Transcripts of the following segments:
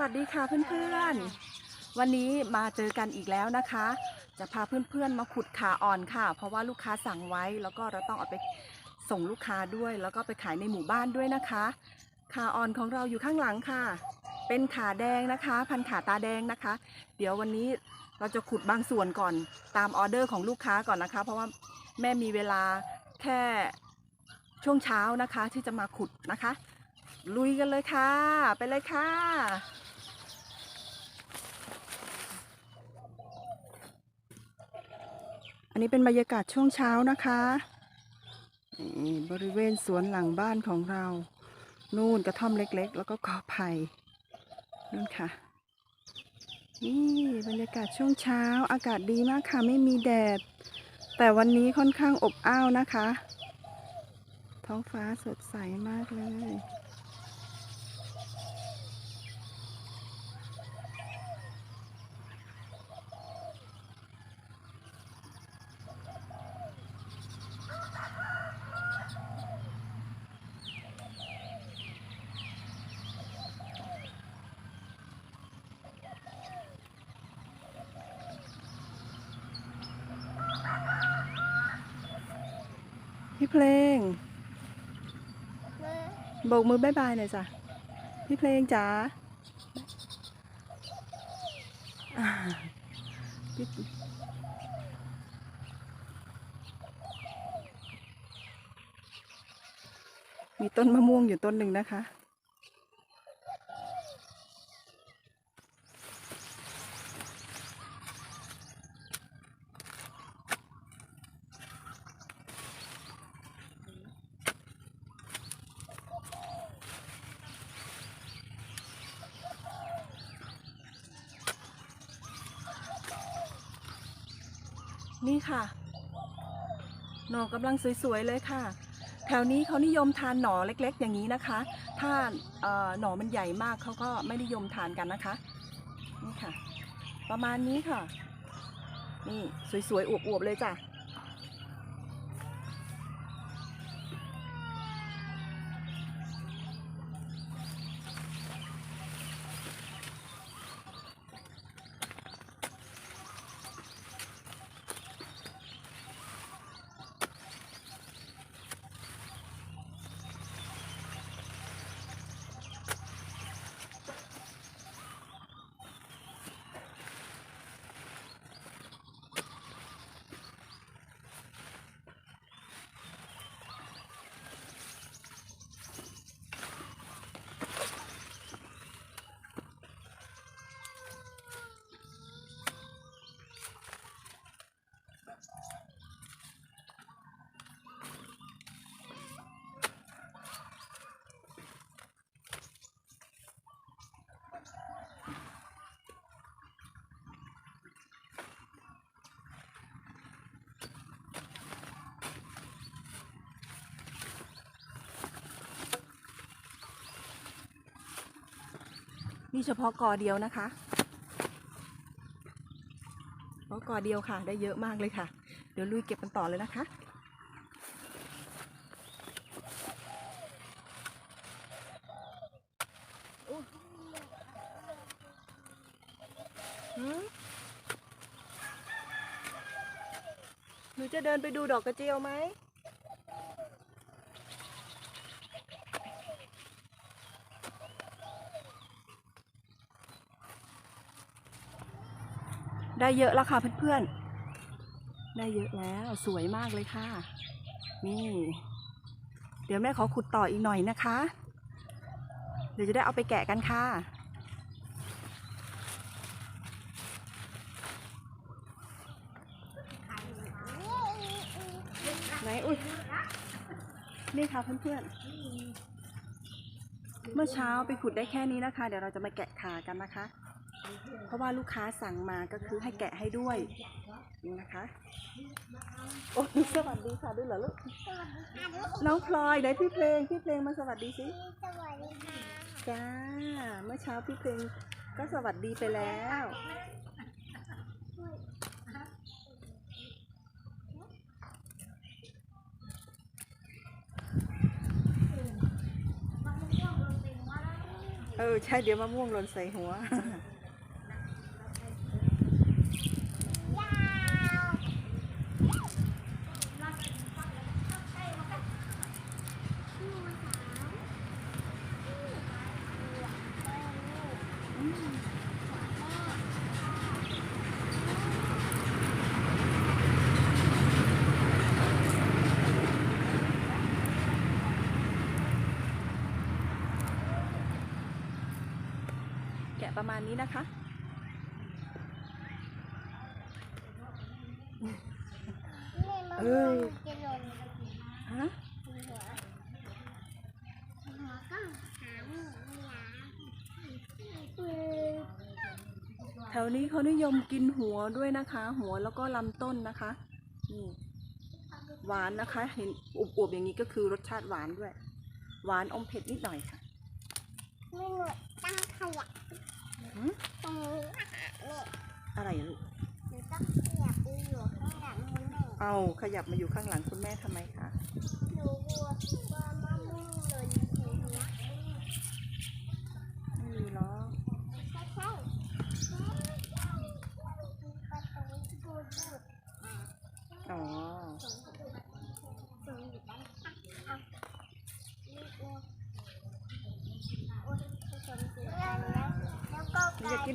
วัสดีค่ะเพื่อนๆ วันนี้มาเจอกันอีกแล้วนะคะ จะพาเพื่อนๆมาขุดขาอ่อนค่ะ เพราะว่าลูกค้าสั่งไว้ แล้วก็เราต้องเอาไปส่งลูกค้าด้วย แล้วก็ไปขายในหมู่บ้านด้วยนะคะ ขาอ่อนของเราอยู่ข้างหลังค่ะ เป็นขาแดงนะคะ พันขาตาแดงนะคะ เดี๋ยววันนี้เราจะขุดบางส่วนก่อนตามออเดอร์ของลูกค้าก่อนนะคะ เพราะว่าแม่มีเวลาแค่ช่วงเช้านะคะที่จะมาขุดนะคะ ลุยกันเลยค่ะ ไปเลยค่ะ อันนี้เป็นบรรยากาศช่วงเช้านะคะนี่บริเวณสวนหลังบ้านของเรา นู่นกระท่อมเล็กๆ แล้วก็กอไผ่นู่นค่ะ นี่บรรยากาศช่วงเช้า อากาศดีมากค่ะ ไม่มีแดด แต่วันนี้ค่อนข้างอบอ้าวนะคะ ท้องฟ้าสดใสมากเลย พี่เพลงโบกมือบายบายหน่อยจ้ะพี่เพลงจ๋ามีต้นมะม่วงอยู่ต้นหนึ่งนะคะ นี่ค่ะ หน่อกำลังสวยๆเลยค่ะ แถวนี้เขานิยมทานหน่อเล็กๆ อย่างนี้นะคะ ถ้าเอ่อหน่อมันใหญ่มากเขาก็ไม่นิยมทานกันนะคะ นี่ค่ะ ประมาณนี้ค่ะ นี่สวยๆอวบๆเลยจ้ะ นี่เฉพาะกอเดียวนะคะเฉพาะกอเดียวค่ะ ได้เยอะมากเลยค่ะ เดี๋ยวลุยเก็บกันต่อเลยนะคะหนูจะเดินไปดูดอกกระเจียวไหม ได้เยอะแล้วค่ะเพื่อนๆ ได้เยอะแล้วสวยมากเลยค่ะ นี่ เดี๋ยวแม่ขอขุดต่ออีกหน่อยนะคะ เดี๋ยวจะได้เอาไปแกะกันค่ะ ไหนอุ้ยนี่ค่ะเพื่อนๆ เมื่อเช้าไปขุดได้แค่นี้นะคะ เดี๋ยวเราจะมาแกะขากันนะคะ เพราะว่าลูกค้าสั่งมาก็คือให้แกะให้ด้วยนี่นะคะโอ้ยสวัสดีค่ะด้วยเหรอลูกน้องพลอยไหนพี่เพลงพี่เพลงมาสวัสดีสิสวัสดีค่ะจ้าเมื่อเช้าพี่เพลงก็สวัสดีไปแล้วมันม่วงลงเป็นว่าเออใช่เดี๋ยวมะม่วงหล่นใส่หัว แกะประมาณนี้นะคะ เอ้ยจะหล่นฮะ หัวหัวก็หางหมูหลา แถวนี้เขานิยมกินหัวด้วยนะคะ หัวแล้วก็ลำต้นนะคะนี่หวานนะคะ เห็นอวบๆอย่างนี้ก็คือรสชาติหวานด้วย หวานอมเผ็ดนิดหน่อยค่ะไม่หนวดตั้งขยะหืมตรงนี้นี่อะไรอะลูกหนูต้องขยับไปอยู่ข้างหลังคุณแม่เอาขยับมาอยู่ข้างหลังคุณแม่ทำไมคะหนูกลัวว่ามะม่วงหล่นใส่หัว ไม่มีหรอก ใช่ใช่ประตูพูดพูดอ่า อ๋อ ส่งพูดส่งอยู่ด้านข้างเอานี่เองโอ้ยส่งอยู่ด้านแล้วแล้วก็ หนูอยากกินเม้ม อันนี้มันลงแค่ได้หรือไม่ได้เด็กมัน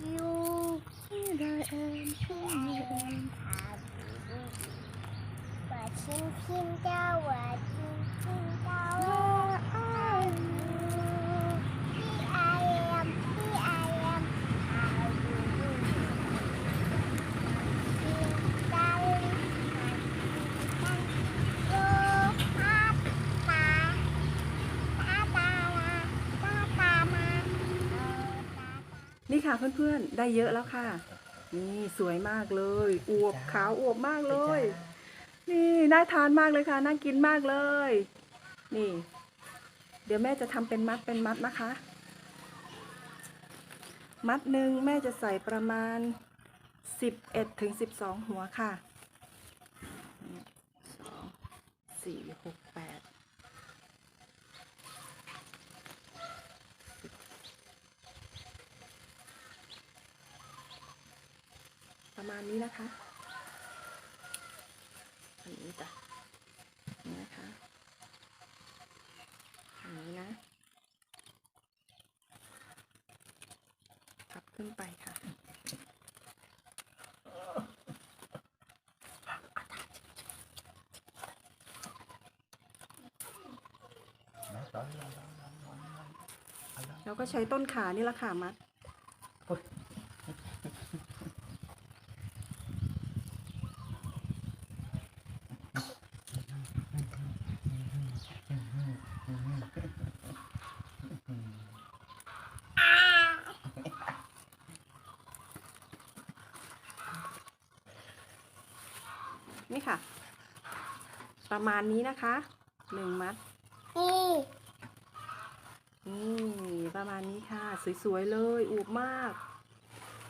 有你的春天，它不。我听听到，我听听。 ค่ะเพื่อนๆ ได้เยอะแล้วค่ะ นี่สวยมากเลยอวบขาวอวบมากเลย นี่น่าทานมากเลยค่ะน่ากินมากเลย นี่ เดี๋ยวแม่จะทำเป็นมัดเป็นมัดนะคะ มัดหนึ่งแม่จะใส่ประมาณ 11ถึง12 หัวค่ะนี่สองสี่หกแปด ประมาณนี้นะคะ อันนี้จ้ะนี่นะคะอันนี้นะ พับขึ้นไปค่ะแล้วก็ใช้ต้นขานี่แหละค่ะมัด นี่ค่ะ ประมาณนี้นะคะหนึ่งมัดนี่นี่ประมาณนี้ค่ะ สวยๆเลยอวบมาก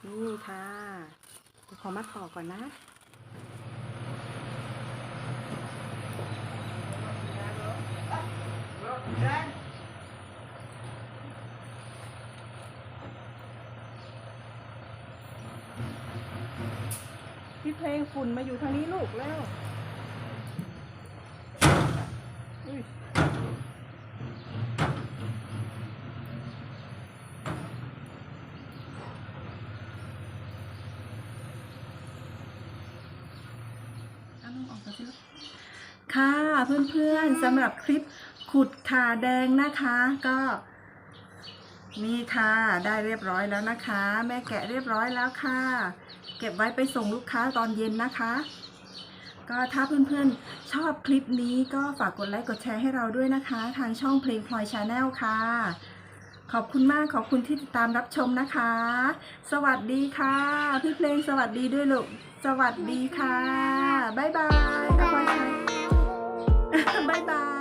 นี่ค่ะเดี๋ยวขอมัดต่อก่อนนะ พี่เพลงฝุ่นมาอยู่ทางนี้ลูกแล้วอุ๊ยเอาลงออกมาสิลูกค่ะเพื่อนๆสำหรับคลิปขุดขาแดงนะคะก็นี่ค่ะได้เรียบร้อยแล้วนะคะ แม่แกะเรียบร้อยแล้วค่ะ เก็บไว้ไปส่งลูกค้าตอนเย็นนะคะ ก็ถ้าเพื่อนๆชอบคลิปนี้ก็ฝากกดไลค์กดแชร์ให้เราด้วยนะคะ ทางช่องเพลงพลอยชาแนลค่ะ ขอบคุณมากขอบคุณที่ติดตามรับชมนะคะ สวัสดีค่ะ พี่เพลงสวัสดีด้วยลูกสวัสดีค่ะ บ๊ายบาย บ๊ายบาย